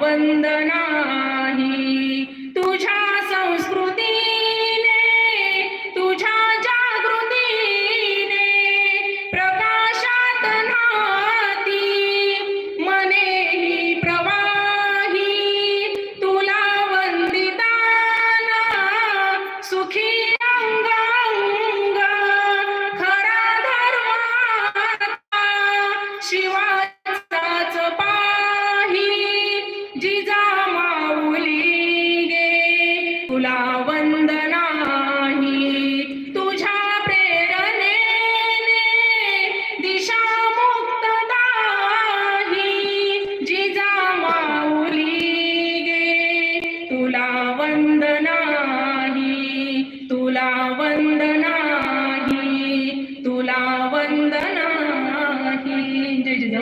One नाही तुझ्या संस्कृतीने तुझ्या जागृतीने प्रकाशात नाती मनेही प्रवाही तुला वंदिताना सुखी अंगांग. खरा धर्माता शिवा तुला वंदना तुझ्या प्रेरणे दिशा मुक्तदाही जिजा माऊली गे. तुला वंदना तुला वंदनाही तुला वंदनाही जय जय